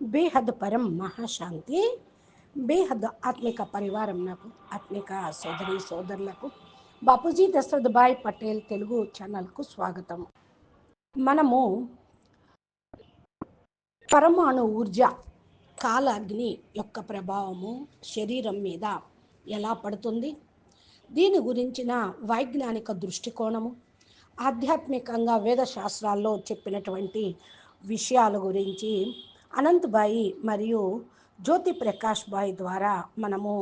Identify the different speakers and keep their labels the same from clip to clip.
Speaker 1: బేహద్ పరం మహాశాంతి బేహద్ ఆత్మిక పరివారం నాకు ఆత్మిక సోదరి సోదరులకు. బాపూజీ దశరథ్ భాయ్ పటేల్ తెలుగు ఛానల్కు స్వాగతం. మనము పరమాణు ఊర్జ కాలాగ్ని యొక్క ప్రభావము శరీరం మీద ఎలా పడుతుంది? దీని గురించిన వైజ్ఞానిక దృష్టికోణము ఆధ్యాత్మికంగా వేద శాస్త్రాల్లో చెప్పినటువంటి విషయాల గురించి అనంతబాయి మరియు జ్యోతి ప్రకాష్ బాయ్ ద్వారా మనము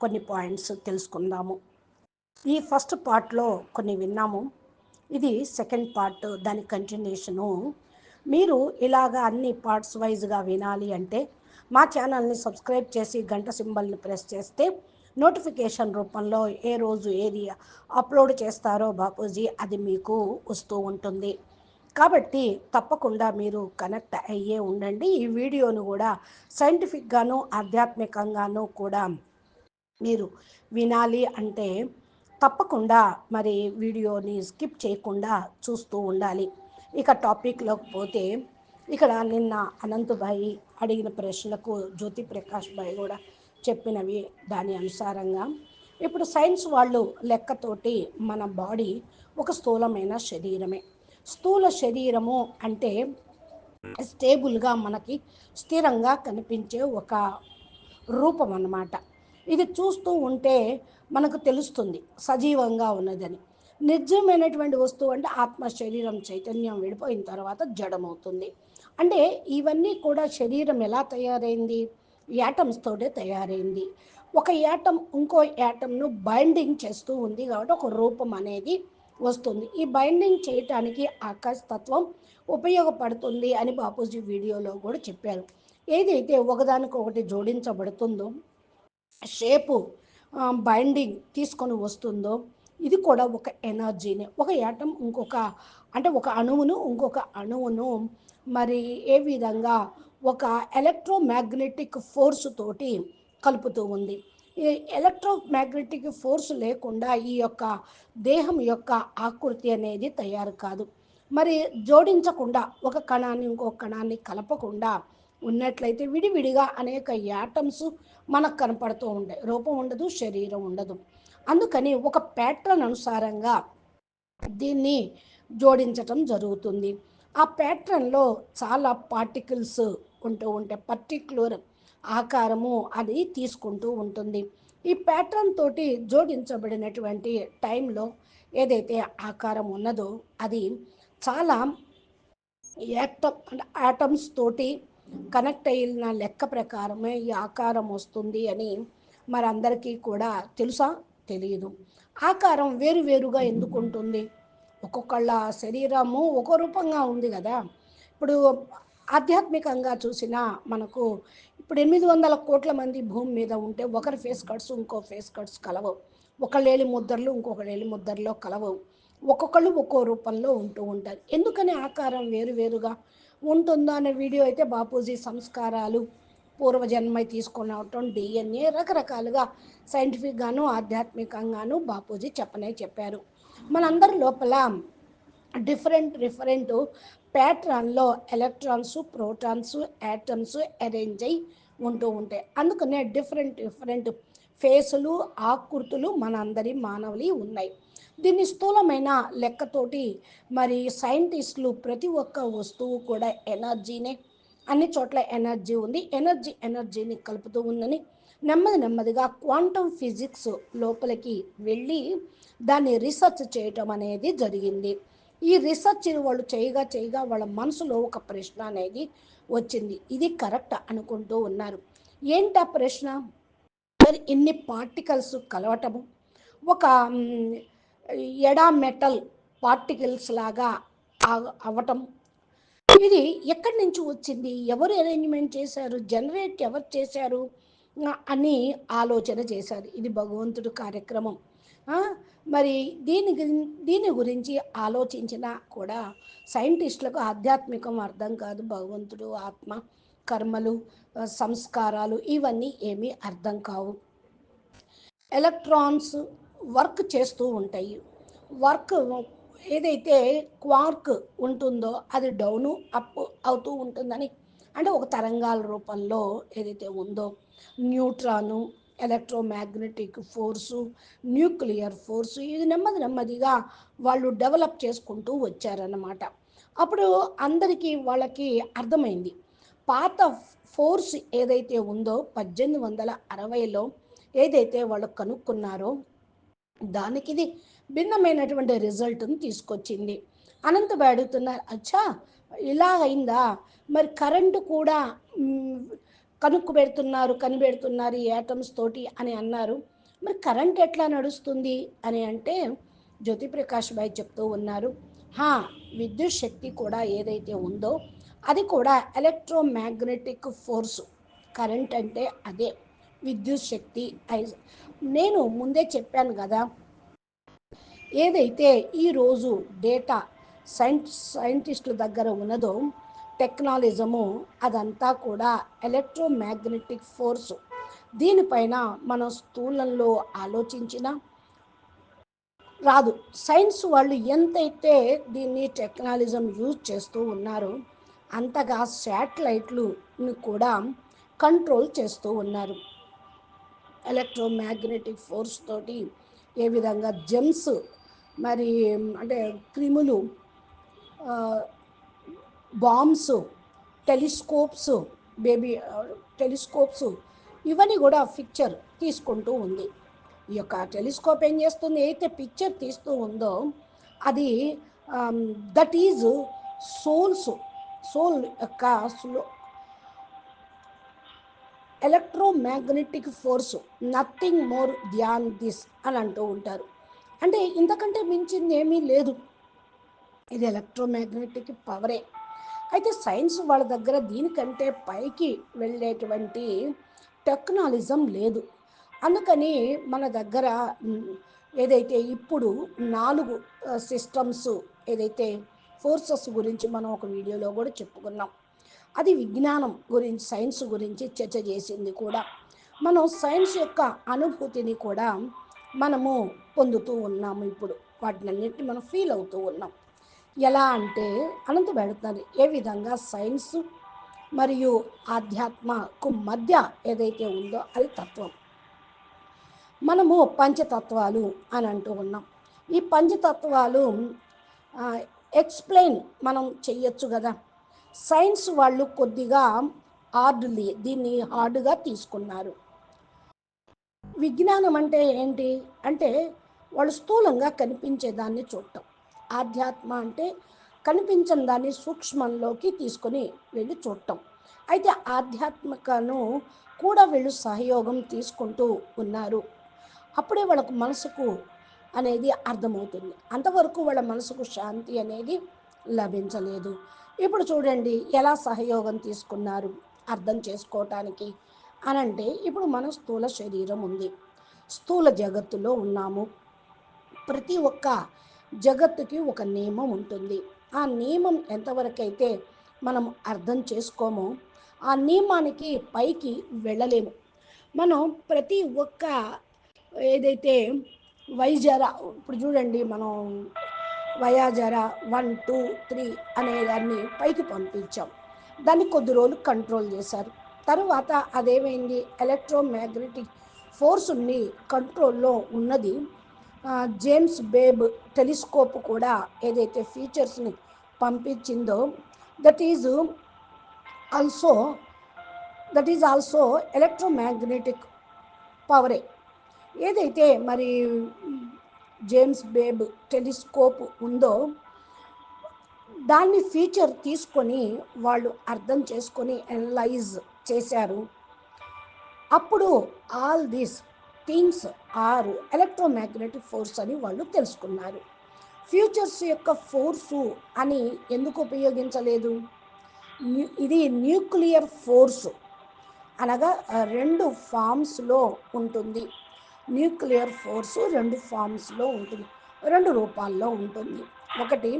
Speaker 1: కొన్ని పాయింట్స్ తెలుసుకుందాము. ఈ ఫస్ట్ పార్ట్లో కొన్ని విన్నాము. ఇది సెకండ్ పార్ట్ దాని కంటిన్యూషను. మీరు ఇలాగా అన్ని పార్ట్స్ వైజ్గా వినాలి అంటే మా ఛానల్ని సబ్స్క్రైబ్ చేసి గంట సింబల్ని ప్రెస్ చేస్తే నోటిఫికేషన్ రూపంలో ఏ రోజు ఏది అప్లోడ్ చేస్తారో బాపూజీ అది మీకు వస్తూ ఉంటుంది. కాబట్టి తప్పకుండా మీరు కనెక్ట్ అయ్యే ఉండండి. ఈ వీడియోను కూడా సైంటిఫిక్గాను ఆధ్యాత్మికంగాను కూడా మీరు వినాలి అంటే తప్పకుండా మరి వీడియోని స్కిప్ చేయకుండా చూస్తూ ఉండాలి. ఇక టాపిక్లోకి పోతే ఇక్కడ నిన్న అనంతభాయి అడిగిన ప్రశ్నలకు జ్యోతి ప్రకాష్ భాయ్ కూడా చెప్పినవి దాని అనుసారంగా. ఇప్పుడు సైన్స్ వాళ్ళు లెక్కతోటి మన బాడీ ఒక స్థూలమైన శరీరమే. స్థూల శరీరము అంటే స్టేబుల్గా మనకి స్థిరంగా కనిపించే ఒక రూపం అన్నమాట. ఇది చూస్తూ ఉంటే మనకు తెలుస్తుంది సజీవంగా ఉన్నదని. నిజమైనటువంటి వస్తువు అంటే ఆత్మ శరీరం చైతన్యం విడిపోయిన తర్వాత జడమవుతుంది. అంటే ఇవన్నీ కూడా శరీరం ఎలా తయారైంది? యాటమ్స్ తోటే తయారైంది. ఒక యాటం ఇంకో యాటంను బైండింగ్ చేస్తూ ఉంది కాబట్టి ఒక రూపం అనేది వస్తుంది. ఈ బైండింగ్ చేయటానికి ఆకాశ తత్వం ఉపయోగపడుతుంది అని బాపూజీ వీడియోలో కూడా చెప్పారు. ఏదైతే ఒకదానికొకటి జోడించబడుతుందో షేపు బైండింగ్ తీసుకొని వస్తుందో ఇది కూడా ఒక ఎనర్జీనే. ఒక యాటం ఇంకొక అంటే ఒక అణువును ఇంకొక అణువును మరి ఏ విధంగా ఒక ఎలక్ట్రోమాగ్నెటిక్ ఫోర్స్ తోటి కలుపుతూ ఉంది. ఈ ఎలక్ట్రోమాగ్నెటిక్ ఫోర్స్ లేకుండా ఈ యొక్క దేహం యొక్క ఆకృతి అనేది తయారు కాదు. మరి జోడించకుండా ఒక కణాన్ని ఇంకో కణాన్ని కలపకుండా ఉన్నట్లయితే విడివిడిగా అనేక యాటమ్స్ మనకు కనపడుతూ ఉంటాయి రూపం ఉండదు శరీరం ఉండదు. అందుకని ఒక ప్యాటర్న్ అనుసారంగా దీన్ని జోడించటం జరుగుతుంది. ఆ ప్యాటర్న్లో చాలా పార్టికల్స్ ఉంటూ ఉంటాయి పర్టిక్యులర్ ఆకారము అది తీసుకుంటూ ఉంటుంది. ఈ ప్యాటర్న్ తోటి జోడించబడినటువంటి టైంలో ఏదైతే ఆకారం ఉన్నదో అది చాలా యాటమ్ యాటమ్స్ తోటి కనెక్ట్ అయిన లెక్క ప్రకారమే ఈ ఆకారం వస్తుంది అని మరందరికీ కూడా తెలుసా? తెలియదు. ఆకారం వేరువేరుగా ఎందుకు ఉంటుంది ఒక్కొక్కళ్ళ శరీరము ఒక రూపంగా ఉంది కదా. ఇప్పుడు ఆధ్యాత్మికంగా చూసినా మనకు ఇప్పుడు ఎనిమిది వందల కోట్ల మంది భూమి మీద ఉంటే ఒకరి ఫేస్ కట్స్ ఇంకో ఫేస్ కట్స్ కలవవు. ఒకళ్ళేలి ముద్దర్లు ఇంకొకళ్ళేలి ముద్దర్లో కలవవు. ఒక్కొక్కళ్ళు ఒక్కో రూపంలో ఉంటూ ఉంటారు. ఎందుకని ఆకారం వేరువేరుగా ఉంటుందో అనే వీడియో అయితే బాపూజీ సంస్కారాలు పూర్వజన్మై తీసుకున్నటం డిఎన్ఏ రకరకాలుగా సైంటిఫిక్గాను ఆధ్యాత్మికంగాను బాపూజీ చెప్పనే చెప్పారు. మనందరి లోపల డిఫరెంట్ డిఫరెంట్ ప్యాట్రాన్లో ఎలక్ట్రాన్స్ ప్రోటాన్స్ యాటమ్స్ అరేంజ్ అయి ఉంటూ ఉంటాయి. అందుకనే డిఫరెంట్ డిఫరెంట్ ఫేసులు ఆకృతులు మనందరి మానవులి ఉన్నాయి. దీన్ని స్థూలమైన లెక్కతోటి మరి సైంటిస్టులు ప్రతి ఒక్క వస్తువు కూడా ఎనర్జీనే అన్ని చోట్ల ఎనర్జీ ఉంది. ఎనర్జీ ఎనర్జీని కలుపుతూ ఉందని నెమ్మది నెమ్మదిగా క్వాంటమ్ ఫిజిక్స్ లోపలికి వెళ్ళి దాన్ని రీసెర్చ్ చేయటం అనేది జరిగింది. ఈ రీసెర్చ్ వాళ్ళు చేయగా చేయగా వాళ్ళ మనసులో ఒక ప్రశ్న అనేది వచ్చింది. ఇది కరెక్ట్ అనుకుంటూ ఉన్నారు. ఏంటి ఆ ప్రశ్న? మరి ఇన్ని పార్టికల్స్ కలవటము? ఒక ఎడా మెటల్ పార్టికల్స్ లాగా అవ్వటం ఇది ఎక్కడి నుంచి వచ్చింది? ఎవరు అరేంజ్మెంట్ చేశారు? జనరేట్ ఎవరు చేశారు? అని ఆలోచన చేశారు. ఇది భగవంతుడు కార్యక్రమం. మరి దీని దీని గురించి ఆలోచించినా కూడా సైంటిస్టులకు ఆధ్యాత్మికం అర్థం కాదు. భగవంతుడు ఆత్మ కర్మలు సంస్కారాలు ఇవన్నీ ఏమీ అర్థం కావు. ఎలక్ట్రాన్స్ వర్క్ చేస్తూ ఉంటాయి. వర్క్ ఏదైతే క్వార్క్ ఉంటుందో అది డౌను అప్ అవుతూ ఉంటుందని అంటే ఒక తరంగాల రూపంలో ఏదైతే ఉందో neutron electromagnetic force nuclear force ఇది నెమ్మది నెమ్మదిగా వాళ్ళు డెవలప్ చేసుకుంటూ వచ్చారన్నమాట. అప్పుడు అందరికీ వాళ్ళకి అర్థమైంది. పాత ఫోర్స్ ఏదైతే ఉందో పద్దెనిమిది వందల అరవైలో ఏదైతే వాళ్ళు కనుక్కున్నారో దానికి ఇది భిన్నమైనటువంటి రిజల్ట్ని తీసుకొచ్చింది. అనంత అడుగుతున్నారు అచ్చా ఇలా అయిందా? మరి కరెంటు కూడా కనుక్కు పెడుతున్నారు కనిపెడుతున్నారు ఈ యాటమ్స్ తోటి అని అన్నారు. మరి కరెంట్ ఎట్లా నడుస్తుంది అని అంటే జ్యోతిప్రకాష్ బాయ్ చెప్తూ ఉన్నారు. హా విద్యుత్ శక్తి కూడా ఏదైతే ఉందో అది కూడా ఎలక్ట్రోమాగ్నెటిక్ ఫోర్స్ కరెంట్ అంటే అదే విద్యుత్ శక్తి. నేను ముందే చెప్పాను కదా ఏదైతే ఈరోజు డేటా సైంట్ సైంటిస్టుల దగ్గర ఉన్నదో టెక్నాలజము అదంతా కూడా ఎలక్ట్రోమాగ్నెటిక్ ఫోర్స్. దీనిపైన మనం స్థూలంలో ఆలోచించిన రాదు. సైన్స్ వాళ్ళు ఎంతైతే దీన్ని టెక్నాలజం యూజ్ చేస్తూ ఉన్నారో అంతగా శాటిలైట్లు కూడా కంట్రోల్ చేస్తూ ఉన్నారు. ఎలక్ట్రోమాగ్నెటిక్ ఫోర్స్ తోటి ఏ విధంగా జెమ్స్ మరి అంటే క్రిములు బాంబ్స్ టెలిస్కోప్స్ బేబీ టెలిస్కోప్స్ ఇవన్నీ కూడా పిక్చర్ తీసుకుంటూ ఉంది. ఈ యొక్క టెలిస్కోప్ ఏం చేస్తుంది? అయితే పిక్చర్ తీస్తూ ఉందో అది దట్ ఈజ్ సోల్స్ సోల్ యొక్క slow electromagnetic force nothing more than this అని అంటూ ఉంటారు. అంటే ఇంతకంటే మించింది ఏమీ లేదు. ఇది ఎలక్ట్రోమాగ్నెటిక్ పవరే అయితే సైన్స్ వాళ్ళ దగ్గర దీనికంటే పైకి వెళ్ళేటువంటి టెక్నాలజం లేదు. అందుకని మన దగ్గర ఏదైతే ఇప్పుడు నాలుగు సిస్టమ్స్ ఏదైతే ఫోర్సెస్ గురించి మనం ఒక వీడియోలో కూడా చెప్పుకున్నాం. అది విజ్ఞానం గురించి సైన్స్ గురించి చర్చ చేసింది కూడా. మనం సైన్స్ యొక్క అనుభూతిని కూడా మనము పొందుతూ ఉన్నాము ఇప్పుడు. వాటినన్నింటినీ మనం ఫీల్ అవుతూ ఉన్నాం. ఎలా అంటే అనంత పెడుతున్నారు ఏ విధంగా సైన్స్ మరియు ఆధ్యాత్మకు మధ్య ఏదైతే ఉందో అది తత్వం. మనము పంచతత్వాలు అని అంటూ ఉన్నాం. ఈ పంచతత్వాలు ఎక్స్ప్లెయిన్ మనం చెయ్యొచ్చు కదా. సైన్స్ వాళ్ళు కొద్దిగా హార్డ్లీ దీన్ని హార్డ్గా తీసుకున్నారు. విజ్ఞానం అంటే ఏంటి? అంటే వాళ్ళు స్థూలంగా కనిపించేదాన్ని చూడటం. ఆధ్యాత్మ అంటే కనిపించని దాన్ని సూక్ష్మంలోకి తీసుకొని వెళ్ళి చూడటం. అయితే ఆధ్యాత్మికను కూడా వీళ్ళు సహయోగం తీసుకుంటూ ఉన్నారు. అప్పుడే వాళ్ళకు మనసుకు అనేది అర్థమవుతుంది. అంతవరకు వాళ్ళ మనసుకు శాంతి అనేది లభించలేదు. ఇప్పుడు చూడండి ఎలా సహయోగం తీసుకున్నారు? అర్థం చేసుకోవటానికి అని అంటే ఇప్పుడు మన స్థూల శరీరం ఉంది. స్థూల జగత్తులో ఉన్నాము. ప్రతి ఒక్క జగత్తుకి ఒక నియమం ఉంటుంది. ఆ నియమం ఎంతవరకైతే మనం అర్థం చేసుకోమో ఆ నియమానికి పైకి వెళ్ళలేము. మనం ప్రతి ఒక్క ఏదైతే వైజర ఇప్పుడు చూడండి మనం వయాజర వన్ టూ త్రీ అనే దాన్ని పైకి పంపించాం. దాన్ని కొద్ది రోజులు కంట్రోల్ చేశారు. తర్వాత అదేమైంది? ఎలక్ట్రోమ్యాగ్నెటిక్ ఫోర్స్ ఉంది కంట్రోల్లో ఉన్నది జేమ్స్ బేబ్ టెలిస్కోప్ కూడా ఏదైతే ఫీచర్స్ని పంపించిందో that is also that is also electromagnetic పవరే ఏదైతే మరి జేమ్స్ బేబ్ టెలిస్కోప్ ఉందో దాన్ని ఫీచర్ తీసుకొని వాళ్ళు అర్థం చేసుకొని అనలైజ్ చేశారు. అప్పుడు all this things are electromagnetic force అని వాళ్ళు తెలుసుకున్నారు. ఫ్యూచర్స్ యొక్క ఫోర్సు అని ఎందుకు ఉపయోగించలేదు? ఇది న్యూక్లియర్ ఫోర్సు అనగా రెండు ఫామ్స్లో ఉంటుంది. న్యూక్లియర్ ఫోర్సు రెండు ఫామ్స్లో ఉంటుంది. రెండు రూపాల్లో ఉంటుంది. ఒకటి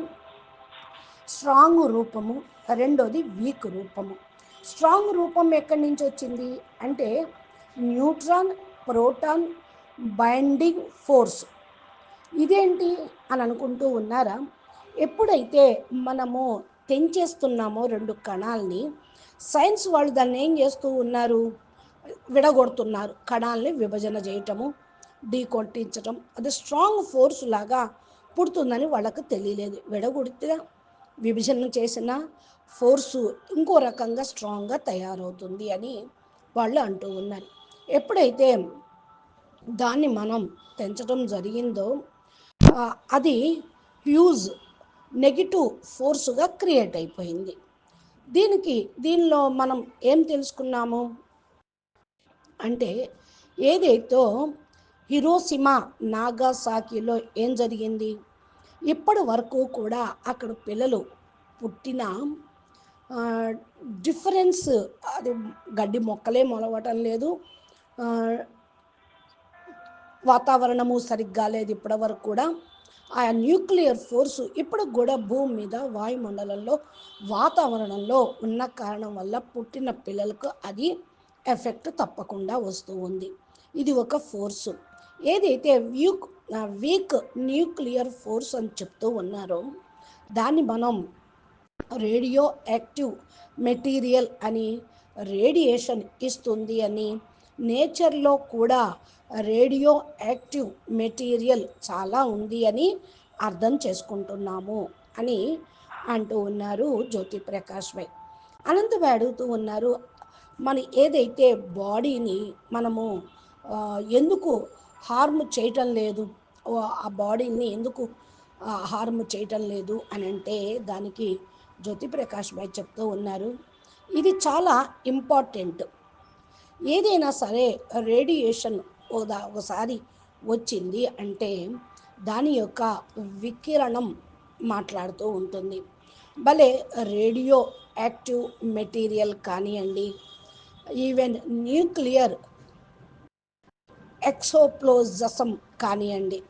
Speaker 1: స్ట్రాంగ్ రూపము రెండోది వీక్ రూపము. స్ట్రాంగ్ రూపం ఎక్కడి నుంచి వచ్చింది? అంటే న్యూట్రాన్ ప్రోటాన్ బైండింగ్ ఫోర్స్. ఇదేంటి అని అనుకుంటూ ఉన్నారా? ఎప్పుడైతే మనము తెంచేస్తున్నామో రెండు కణాలని సైన్స్ వాళ్ళు దాన్ని ఏం చేస్తూ ఉన్నారు? విడగొడుతున్నారు. కణాలని విభజన చేయటము ఢీకొట్టించటం అది స్ట్రాంగ్ ఫోర్స్ లాగా పుడుతుందని వాళ్ళకు తెలియలేదు. విడగొడితే విభజన చేసిన ఫోర్సు ఇంకో రకంగా స్ట్రాంగ్గా తయారవుతుంది అని వాళ్ళు అంటూ ఉన్నారు. ఎప్పుడైతే దాన్ని మనం పెంచడం జరిగిందో అది హ్యూజ్ నెగిటివ్ ఫోర్స్గా క్రియేట్ అయిపోయింది. దీనికి దీనిలో మనం ఏం తెలుసుకున్నాము? అంటే ఏదైతే హిరోసిమా నాగాసాకిలో ఏం జరిగింది? ఇప్పటి వరకు కూడా అక్కడ పిల్లలు పుట్టిన డిఫరెన్స్ అది గడ్డి మొక్కలే మొలవటం లేదు. వాతావరణము సరిగ్గా లేదు ఇప్పటి వరకు కూడా. ఆ న్యూక్లియర్ ఫోర్సు ఇప్పుడు కూడా భూమి మీద వాయుమండలంలో వాతావరణంలో ఉన్న కారణం వల్ల పుట్టిన పిల్లలకు అది ఎఫెక్ట్ తప్పకుండా వస్తూ ఉంది. ఇది ఒక ఫోర్సు. ఏదైతే వీక్ వీక్ న్యూక్లియర్ ఫోర్స్ అని చెప్తూ ఉన్నారో దాన్ని మనం రేడియో యాక్టివ్ మెటీరియల్ అని రేడియేషన్ ఇస్తుంది అని నేచర్లో కూడా రేడియో యాక్టివ్ మెటీరియల్ చాలా ఉంది అని అర్థం చేసుకుంటున్నాము అని అంటూ ఉన్నారు జ్యోతి ప్రకాష్ భాయ్ అనంతభాయ్ అడుగుతూ ఉన్నారు మన ఏదైతే బాడీని మనము ఎందుకు హార్మ్ చేయటం లేదు? ఆ బాడీని ఎందుకు హార్మ్ చేయటం లేదు అని అంటే దానికి జ్యోతి ప్రకాష్ భాయ్ చెప్తూ ఉన్నారు. ఇది చాలా ఇంపార్టెంట్ ఏదైనా సరే రేడియేషన్ ఒకసారి వచ్చింది అంటే దాని యొక్క వికిరణం మాట్లాడుతూ ఉంటుంది. భలే రేడియో యాక్టివ్ మెటీరియల్ కానివ్వండి ఈవెన్ న్యూక్లియర్ ఎక్సోప్లోజసం కానివ్వండి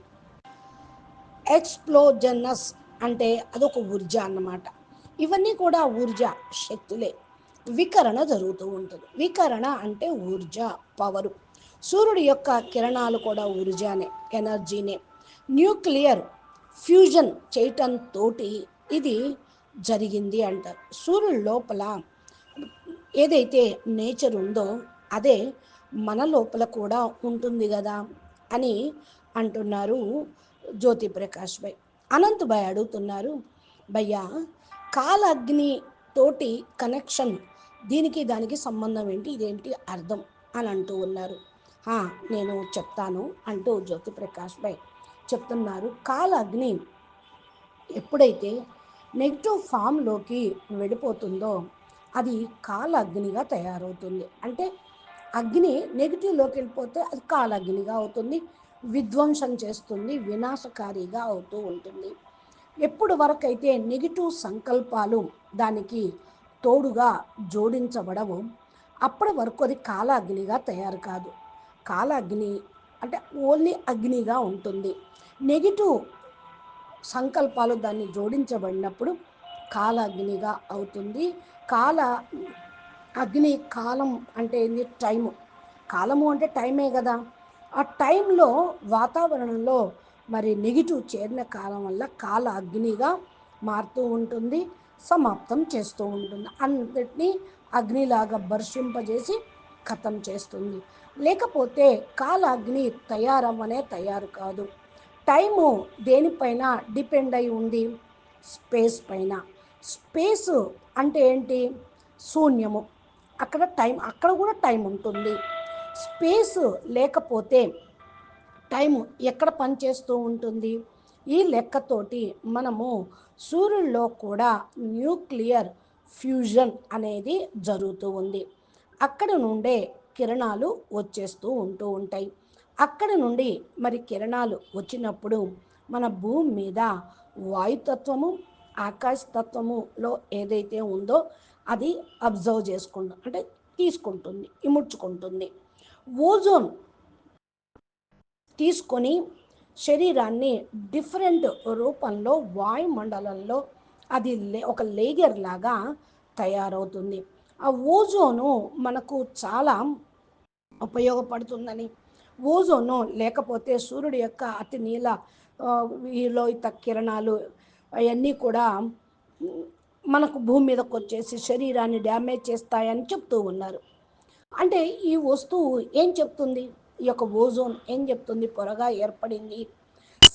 Speaker 1: ఎక్స్ప్లోజనస్ అంటే అదొక ఊర్జ అన్నమాట. ఇవన్నీ కూడా ఊర్జ శక్తులే. వికరణ జరుగుతూ ఉంటుంది. వికరణ అంటే ఊర్జ పవరు. సూర్యుడి యొక్క కిరణాలు కూడా ఊర్జానే ఎనర్జీనే. న్యూక్లియర్ ఫ్యూజన్ చేయటంతో ఇది జరిగింది అంటారు. సూర్యుడి లోపల ఏదైతే నేచర్ ఉందో అదే మన లోపల కూడా ఉంటుంది కదా అని అంటున్నారు జ్యోతి ప్రకాష్ భాయ్ అనంత్ భాయ్ అడుగుతున్నారు భయ్యా కాలగ్ని తోటి కనెక్షన్ దీనికి దానికి సంబంధం ఏంటి? ఇదేంటి అర్థం అని అంటూ ఉన్నారు. నేను చెప్తాను అంటూ జ్యోతి ప్రకాష్ భాయ్ చెప్తున్నారు. కాలగ్ని ఎప్పుడైతే నెగిటివ్ ఫామ్లోకి వెళ్ళిపోతుందో అది కాల అగ్నిగా తయారవుతుంది. అంటే అగ్ని నెగిటివ్లోకి వెళ్ళిపోతే అది కాల అగ్నిగా అవుతుంది విధ్వంసం చేస్తుంది వినాశకారిగా అవుతూ ఉంటుంది. ఎప్పుడు వరకైతే నెగిటివ్ సంకల్పాలు దానికి తోడుగా జోడించబడవు. అప్పటి వరకు అది కాల అగ్నిగా తయారు కాదు. కాల అగ్ని అంటే ఓన్లీ అగ్నిగా ఉంటుంది. నెగిటివ్ సంకల్పాలు దాన్ని జోడించబడినప్పుడు కాల అగ్నిగా అవుతుంది. కాల అగ్ని కాలం అంటే ఏంది? టైము. కాలము అంటే టైమే కదా. ఆ టైంలో వాతావరణంలో మరి నెగిటివ్ చేరిన కాలం వల్ల కాల అగ్నిగా మారుతూ ఉంటుంది. సమాప్తం చేస్తూ ఉంటుంది. అంతటినీ అగ్నిలాగా భర్షింపజేసి ఖతం చేస్తుంది. లేకపోతే కాల అగ్ని తయారవ్వనే తయారు కాదు. టైము దేనిపైన డిపెండ్ అయి ఉంది? స్పేస్ పైన. స్పేస్ అంటే ఏంటి? శూన్యము. అక్కడ టైం అక్కడ కూడా టైం ఉంటుంది. స్పేస్ లేకపోతే టైం ఎక్కడ పనిచేస్తూ ఉంటుంది? ఈ లెక్కతోటి మనము సూర్యుల్లో కూడా న్యూక్లియర్ ఫ్యూజన్ అనేది జరుగుతూ ఉంది. అక్కడ నుండే కిరణాలు వచ్చేస్తూ ఉంటూ ఉంటాయి. అక్కడ నుండి మరి కిరణాలు వచ్చినప్పుడు మన భూమి మీద వాయుతత్వము ఆకాశతత్వములో ఏదైతే ఉందో అది అబ్జర్వ్ చేసుకుంటుంది అంటే తీసుకుంటుంది ఇముడ్చుకుంటుంది. ఓజోన్ తీసుకొని శరీరాన్ని డిఫరెంట్ రూపంలో వాయుమండలంలో అది ఒక లేయర్ లాగా తయారవుతుంది. ఆ ఓజోను మనకు చాలా ఉపయోగపడుతుందని. ఓజోను లేకపోతే సూర్యుడి యొక్క అతి నీల లోహిత కిరణాలు అవన్నీ కూడా మనకు భూమి మీదకు వచ్చేసి శరీరాన్ని డ్యామేజ్ చేస్తాయని చెప్తూ ఉన్నారు. అంటే ఈ వస్తువు ఏం చెప్తుంది? ఈ యొక్క ఓజోన్ ఏం చెప్తుంది? పొరగా ఏర్పడింది.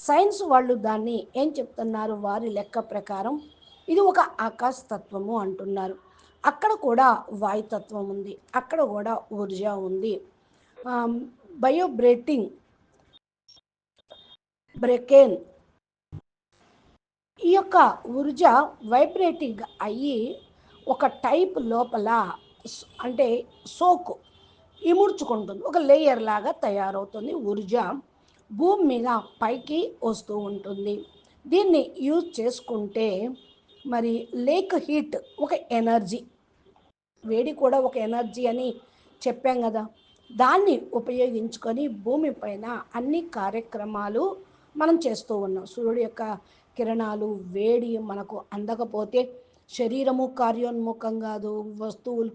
Speaker 1: సైన్స్ వాళ్ళు దాన్ని ఏం చెప్తున్నారు? వారి లెక్క ప్రకారం ఇది ఒక ఆకాశ తత్వము అంటున్నారు. అక్కడ కూడా వాయుతత్వం ఉంది. అక్కడ కూడా ఊర్జ ఉంది. బయోబ్రేటింగ్ బ్రెకేన్ ఈ యొక్క ఊర్జ వైబ్రేటింగ్ అయ్యి ఒక టైప్ లోపల అంటే సోకు ఇముడ్చుకుంటుంది. ఒక లేయర్ లాగా తయారవుతుంది. ఊర్జ భూమి మీద పైకి వస్తూ ఉంటుంది. దీన్ని యూజ్ చేసుకుంటే మరి లేక్ హీట్ ఒక ఎనర్జీ వేడి కూడా ఒక ఎనర్జీ అని చెప్పాం కదా. దాన్ని ఉపయోగించుకొని భూమిపైన అన్ని కార్యక్రమాలు మనం చేస్తూ ఉన్నాం. సూర్యుడు యొక్క కిరణాలు వేడి మనకు అందకపోతే శరీరము కార్యోన్ముఖం కాదు. వస్తువులు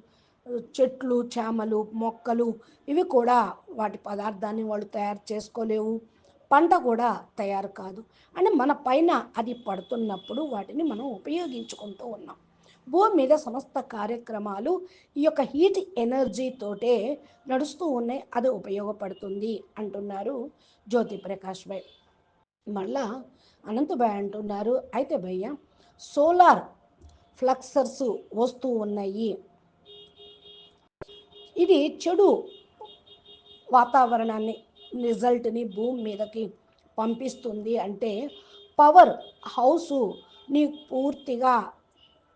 Speaker 1: చెట్లు చేమలు మొక్కలు ఇవి కూడా వాటి పదార్థాన్ని వాళ్ళు తయారు చేసుకోలేవు. పంట కూడా తయారు కాదు. అంటే మన పైన అది పడుతున్నప్పుడు వాటిని మనం ఉపయోగించుకుంటూ ఉన్నాం. భూమి మీద సమస్త కార్యక్రమాలు ఈ యొక్క హీట్ ఎనర్జీతోటే నడుస్తూ ఉన్నాయి. అది ఉపయోగపడుతుంది అంటున్నారు జ్యోతి ప్రకాష్ భాయ్ మళ్ళా అనంతభాయ్ అంటున్నారు. అయితే భయ్య సోలార్ ఫ్లక్సర్స్ వస్తూ ఉన్నాయి. ఇది చెడు వాతావరణాన్ని రిజల్ట్ని భూమి మీదకి పంపిస్తుంది అంటే పవర్ హౌస్ని పూర్తిగా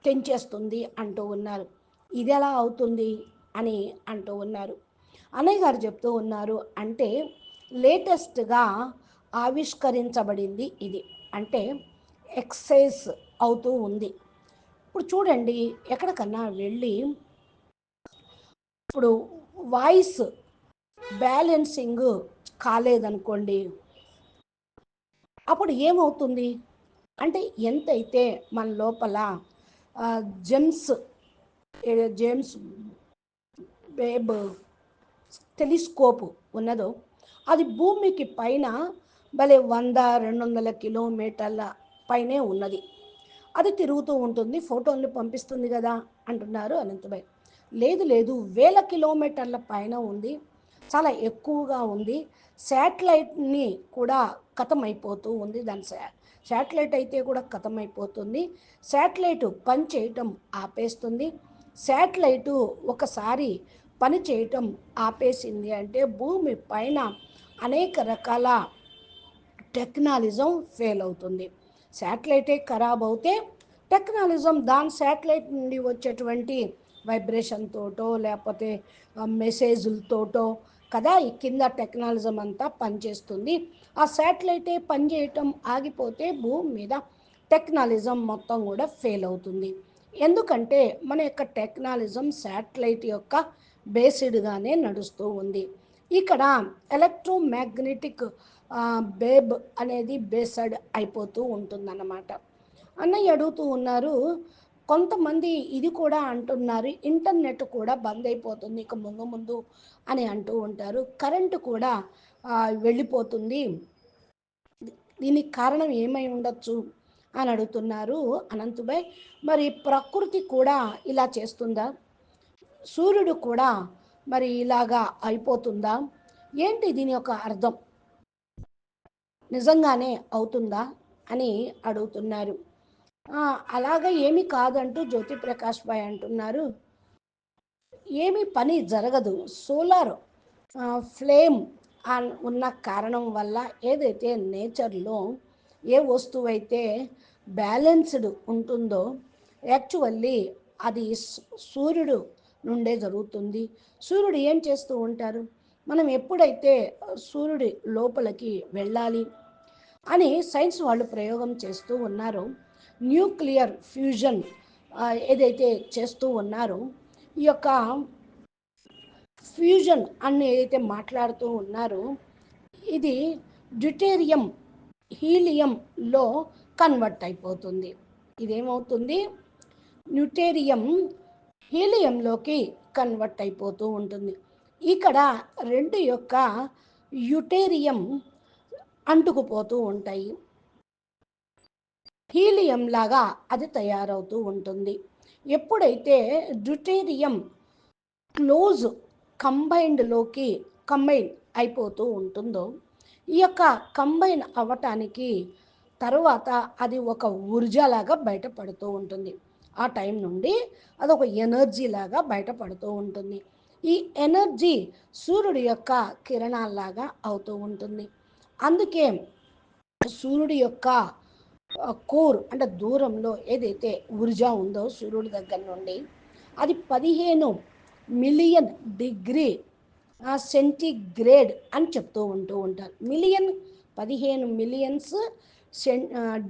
Speaker 1: తెంచేస్తుంది అంటూ ఉన్నారు. ఇది ఎలా అవుతుంది అని అంటూ ఉన్నారు. అన్నయ్య గారు చెప్తూ ఉన్నారు అంటే లేటెస్ట్గా ఆవిష్కరించబడింది ఇది. అంటే ఎక్సైజ్ అవుతూ ఉంది. ఇప్పుడు చూడండి ఎక్కడికన్నా వెళ్ళి ఇప్పుడు వాయిస్ బ్యాలెన్సింగ్ కాలేదనుకోండి అప్పుడు ఏమవుతుంది? అంటే ఎంతైతే మన లోపల జెమ్స్ జేమ్స్ బేబ్ టెలిస్కోప్ ఉన్నదో అది భూమికి పైన భలే వంద రెండు వందల కిలోమీటర్ల పైనే ఉన్నది. అది తిరుగుతూ ఉంటుంది ఫోటోలు పంపిస్తుంది కదా అంటున్నారు అనంతభాయ్ లేదు లేదు. వేల కిలోమీటర్ల పైన ఉంది. చాలా ఎక్కువగా ఉంది. శాటిలైట్ని కూడా కథమైపోతూ ఉంది. దాని శా శాటిలైట్ అయితే కూడా కథమైపోతుంది. శాటిలైట్ పని చేయటం ఆపేస్తుంది. శాటిలైటు ఒకసారి పని చేయటం ఆపేసింది అంటే భూమి పైన అనేక రకాల టెక్నాలిజం ఫెయిల్ అవుతుంది. శాటిలైటే ఖరాబ్ అవుతే టెక్నాలిజం దాని శాటిలైట్ నుండి వచ్చేటువంటి వైబ్రేషన్ తోటో లేకపోతే మెసేజ్లతోటో కదా ఈ కింద టెక్నాలజీ అంతా పనిచేస్తుంది. ఆ శాటిలైటే పనిచేయటం ఆగిపోతే భూమి మీద టెక్నాలజం మొత్తం కూడా ఫెయిల్ అవుతుంది. ఎందుకంటే మన యొక్క టెక్నాలజం శాటిలైట్ యొక్క బేసిడ్గానే నడుస్తూ ఉంది. ఇక్కడ ఎలక్ట్రోమ్యాగ్నెటిక్ బేబ్ అనేది బేస్డ్ అయిపోతూ ఉంటుందన్నమాట. అన్నయ్య అడుగుతూ ఉన్నారు కొంతమంది ఇది కూడా అంటున్నారు ఇంటర్నెట్ కూడా బంద్ అయిపోతుంది ఇక ముందు ముందు అని అంటూ ఉంటారు. కరెంటు కూడా వెళ్ళిపోతుంది. దీనికి కారణం ఏమై ఉండొచ్చు అని అడుగుతున్నారు అనంతుభాయ్ మరి ప్రకృతి కూడా ఇలా చేస్తుందా? సూర్యుడు కూడా మరి ఇలాగా అయిపోతుందా? ఏంటి దీని యొక్క అర్థం? నిజంగానే అవుతుందా అని అడుగుతున్నారు. అలాగా ఏమి కాదంటూ జ్యోతి ప్రకాష్ భాయ్ అంటున్నారు. ఏమి పని జరగదు. సోలార్ ఫ్లేమ్ ఉన్న కారణం వల్ల ఏదైతే నేచర్లో ఏ వస్తువు అయితే బ్యాలెన్స్డ్ ఉంటుందో యాక్చువల్లీ అది సూర్యుడు నుండే జరుగుతుంది. సూర్యుడు ఏం చేస్తూ ఉంటారు? మనం ఎప్పుడైతే సూర్యుడి లోపలికి వెళ్ళాలి అని సైన్స్ వాళ్ళు ప్రయోగం చేస్తూ ఉన్నారు న్యూక్లియర్ ఫ్యూజన్ ఏదైతే చేస్తూ ఉన్నారో ఈ యొక్క ఫ్యూజన్ అని ఏదైతే మాట్లాడుతూ ఉన్నారో ఇది డ్యూటేరియం హీలియంలో కన్వర్ట్ అయిపోతుంది. ఇదేమవుతుంది? న్యూటేరియం హీలియంలోకి కన్వర్ట్ అయిపోతూ ఉంటుంది. ఇక్కడ రెండు యొక్క యుటేరియం అంటుకుపోతూ ఉంటాయి. హీలియం లాగా అది తయారవుతూ ఉంటుంది. ఎప్పుడైతే డ్యూటేరియం క్లోజ్ కంబైన్డ్లోకి కంబైన్ అయిపోతూ ఉంటుందో ఈ యొక్క కంబైన్ అవ్వటానికి తర్వాత అది ఒక ఊర్జాలాగా బయటపడుతూ ఉంటుంది. ఆ టైం నుండి అదొక ఎనర్జీ లాగా బయటపడుతూ ఉంటుంది. ఈ ఎనర్జీ సూర్యుడి యొక్క కిరణాల్లాగా అవుతూ ఉంటుంది. అందుకే సూర్యుడి యొక్క కోర్ అంటే దూరంలో ఏదైతే ఊర్జా ఉందో సూర్యుడి దగ్గర నుండి అది పదిహేను మిలియన్ డిగ్రీ సెంటిగ్రేడ్ అని చెప్తూ ఉంటూ ఉంటారు. మిలియన్ పదిహేను మిలియన్స్ సెం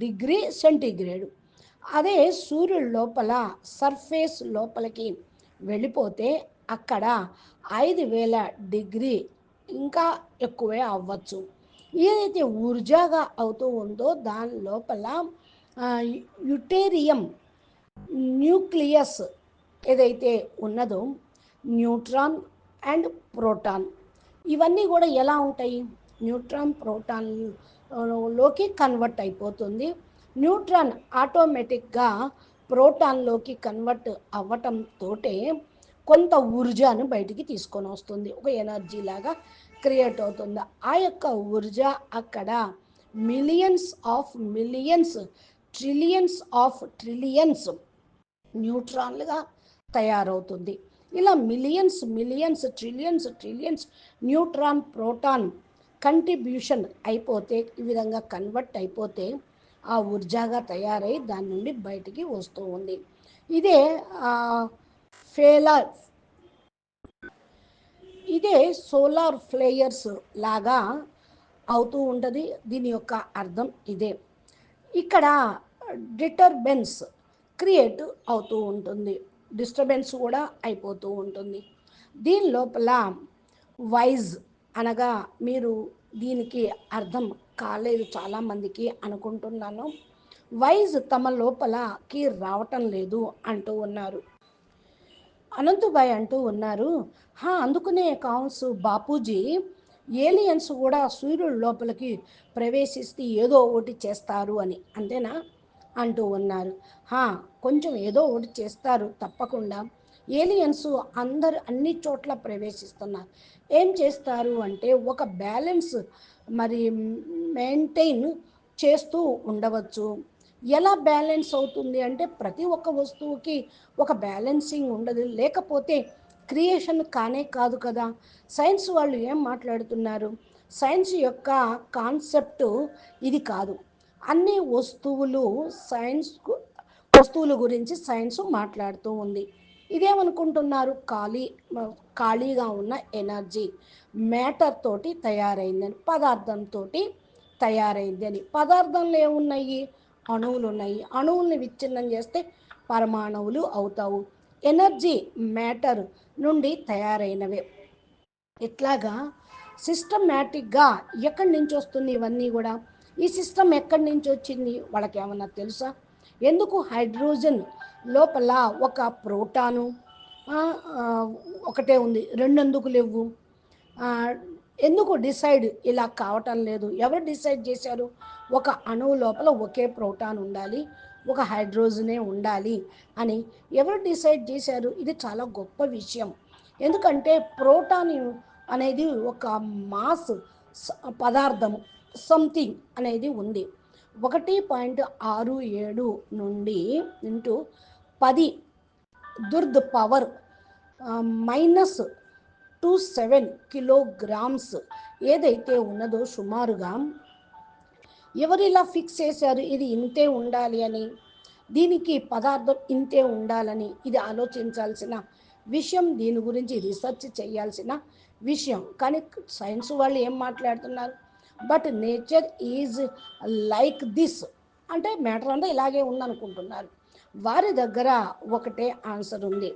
Speaker 1: డిగ్రీ సెంటిగ్రేడ్. అదే సూర్యుడి లోపల సర్ఫేస్ లోపలికి వెళ్ళిపోతే అక్కడ ఐదు వేల డిగ్రీ ఇంకా ఎక్కువే అవ్వచ్చు. ఏదైతే ఊర్జాగా అవుతూ ఉందో దాని లోపల యుటేరియం న్యూక్లియస్ ఏదైతే ఉన్నదో న్యూట్రాన్ అండ్ ప్రోటాన్. ఇవన్నీ కూడా ఎలా ఉంటాయి? న్యూట్రాన్ ప్రోటాన్లోకి కన్వర్ట్ అయిపోతుంది. న్యూట్రాన్ ఆటోమేటిక్గా ప్రోటాన్లోకి కన్వర్ట్ అవ్వటంతో కొంత ఊర్జాను బయటికి తీసుకొని వస్తుంది. ఒక ఎనర్జీ లాగా క్రియేట్ అవుతుంది. ఆ యొక్క ఊర్జా అక్కడ millions of millions trillions of trillions న్యూట్రాన్లుగా తయారవుతుంది. ఇలా millions millions trillions trillions neutron proton contribution అయిపోతే ఈ విధంగా కన్వర్ట్ అయిపోతే ఆ ఊర్జాగా తయారై దాని నుండి బయటికి వస్తూ ఉంది. ఇదే ఫేలర్ ఇదే సోలార్ ఫ్లేయర్స్ లాగా అవుతూ ఉంటుంది. దీని యొక్క అర్థం ఇదే. ఇక్కడ డిటర్బెన్స్ క్రియేట్ అవుతూ ఉంటుంది. డిస్టర్బెన్స్ కూడా అయిపోతూ ఉంటుంది. దీని లోపల వైజ్ అనగా మీరు దీనికి అర్థం కాలేదు చాలామందికి అనుకుంటున్నాను. వైజ్ తమ లోపలకి రావటం లేదు అంటూ ఉన్నారు. అనంతుబాయ్ అంటూ ఉన్నారు. హా అందుకునే కావచ్చు బాపూజీ ఏలియన్స్ కూడా సూర్యుడు లోపలికి ప్రవేశిస్తే ఏదో ఒకటి చేస్తారు అని అంతేనా? అంటూ ఉన్నారు. హా కొంచెం ఏదో ఒకటి చేస్తారు తప్పకుండా. ఏలియన్స్ అందరు అన్ని చోట్ల ప్రవేశిస్తున్నారు. ఏం చేస్తారు అంటే ఒక బ్యాలెన్స్ మరి మెయింటైన్ చేస్తూ ఉండవచ్చు. ఎలా బ్యాలెన్స్ అవుతుంది అంటే ప్రతి ఒక్క వస్తువుకి ఒక బ్యాలెన్సింగ్ ఉండదు. లేకపోతే క్రియేషన్ కానే కాదు కదా. సైన్స్ వాళ్ళు ఏం మాట్లాడుతున్నారు? సైన్స్ యొక్క కాన్సెప్ట్ ఇది కాదు. అన్ని వస్తువులు సైన్స్ వస్తువుల గురించి సైన్స్ మాట్లాడుతూ ఉంది. ఇదేమనుకుంటున్నారు? ఖాళీ ఖాళీగా ఉన్న ఎనర్జీ మ్యాటర్ తోటి తయారైందని పదార్థంతో తయారైందని. పదార్థంలో ఏమున్నాయి? అణువులు ఉన్నాయి అణువుల్ని విచ్ఛిన్నం చేస్తే పరమాణువులు అవుతావు. ఎనర్జీ మ్యాటర్ నుండి తయారైనవే. ఇట్లాగా సిస్టమేటిక్గా ఎక్కడి నుంచి వస్తుంది ఇవన్నీ కూడా? ఈ సిస్టమ్ ఎక్కడి నుంచి వచ్చింది? వాళ్ళకి ఏమన్నా తెలుసా? ఎందుకు హైడ్రోజన్ లోపల ఒక ప్రోటాను? ఒకటే ఉంది. రెండు ఎందుకు లేవు ఎందుకు డిసైడ్ ఇలా కావటం లేదు? ఎవరు డిసైడ్ చేశారు? ఒక అణువు లోపల ఒకే ప్రోటాన్ ఉండాలి ఒక హైడ్రోజనే ఉండాలి అని ఎవరు డిసైడ్ చేశారు? ఇది చాలా గొప్ప విషయం. ఎందుకంటే ప్రోటాన్ అనేది ఒక మాస్ పదార్థం సంథింగ్ అనేది ఉంది. ఒకటి పాయింట్ ఆరు ఏడు నుండి ఇంటూ పది దుర్ద్ power minus two seven kilograms ఏదైతే ఉన్నదో సుమారుగా ఎవరు ఇలా ఫిక్స్ చేశారు? ఇది ఇంతే ఉండాలి అని దీనికి పదార్థం ఇంతే ఉండాలని ఇది ఆలోచించాల్సిన విషయం దీని గురించి రీసెర్చ్ చేయాల్సిన విషయం. కానీ సైన్స్ వాళ్ళు ఏం మాట్లాడుతున్నారు? But nature is like this అంటే మ్యాటర్ అంతా ఇలాగే ఉందనుకుంటున్నారు. వారి దగ్గర ఒకటే ఆన్సర్ ఉంది.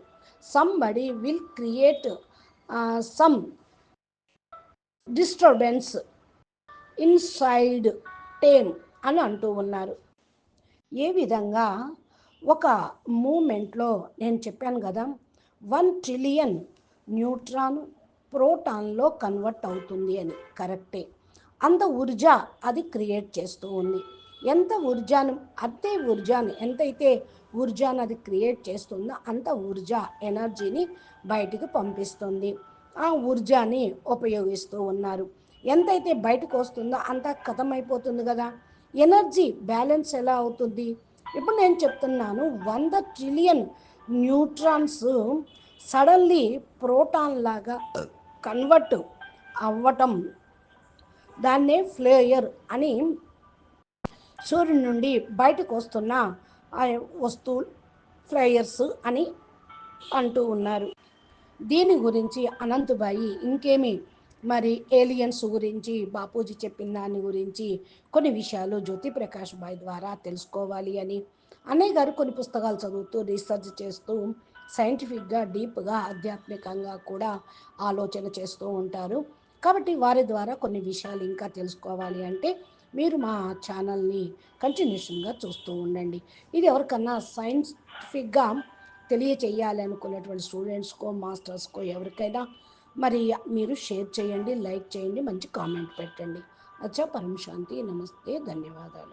Speaker 1: Somebody will create some disturbance inside time అని అంటూ ఉన్నారు. ఏ విధంగా? ఒక మూమెంట్లో నేను చెప్పాను కదా వన్ ట్రిలియన్ న్యూట్రాన్ ప్రోటాన్లో కన్వర్ట్ అవుతుంది అని. కరెక్టే. అంత ఊర్జా అది క్రియేట్ చేస్తూ ఉంది. ఎంత ఊర్జాను? అంతే ఊర్జాను ఎంతైతే ఊర్జాను అది క్రియేట్ చేస్తుందో అంత ఊర్జా ఎనర్జీని బయటికి పంపిస్తుంది. ఆ ఊర్జాని ఉపయోగిస్తూ ఉన్నారు. ఎంతైతే బయటకు వస్తుందో అంత కథమైపోతుంది కదా. ఎనర్జీ బ్యాలెన్స్ ఎలా అవుతుంది? ఇప్పుడు నేను చెప్తున్నాను వంద ట్రిలియన్ న్యూట్రాన్స్ సడన్లీ ప్రోటాన్ లాగా కన్వర్ట్ అవ్వటం దాన్నే ఫ్లేయర్ అని సూర్యుని నుండి బయటకు వస్తున్న ఆ వస్తువు ఫ్లయర్స్ అని అంటూ ఉన్నారు. దీని గురించి అనంతుబాయి ఇంకేమి? మరి ఏలియన్స్ గురించి బాపూజీ చెప్పిన దాని గురించి కొన్ని విషయాలు జ్యోతి ప్రకాష్ బాయ్ ద్వారా తెలుసుకోవాలి అని. అన్నయ్య గారు కొన్ని పుస్తకాలు చదువుతూ రీసెర్చ్ చేస్తూ సైంటిఫిక్గా డీప్గా ఆధ్యాత్మికంగా కూడా ఆలోచన చేస్తూ ఉంటారు. కాబట్టి వారి ద్వారా కొన్ని విషయాలు ఇంకా తెలుసుకోవాలి అంటే మీరు మా ఛానల్ని కంటిన్యూషన్గా చూస్తూ ఉండండి. ఇది ఎవరికన్నా సైంటిఫిక్గా తెలియచేయాలి అనుకున్నటువంటి స్టూడెంట్స్కో మాస్టర్స్కో ఎవరికైనా మరి మీరు షేర్ చేయండి లైక్ చేయండి మంచి కామెంట్ పెట్టండి. అచ్చా పరమశాంతి నమస్తే ధన్యవాదాలు.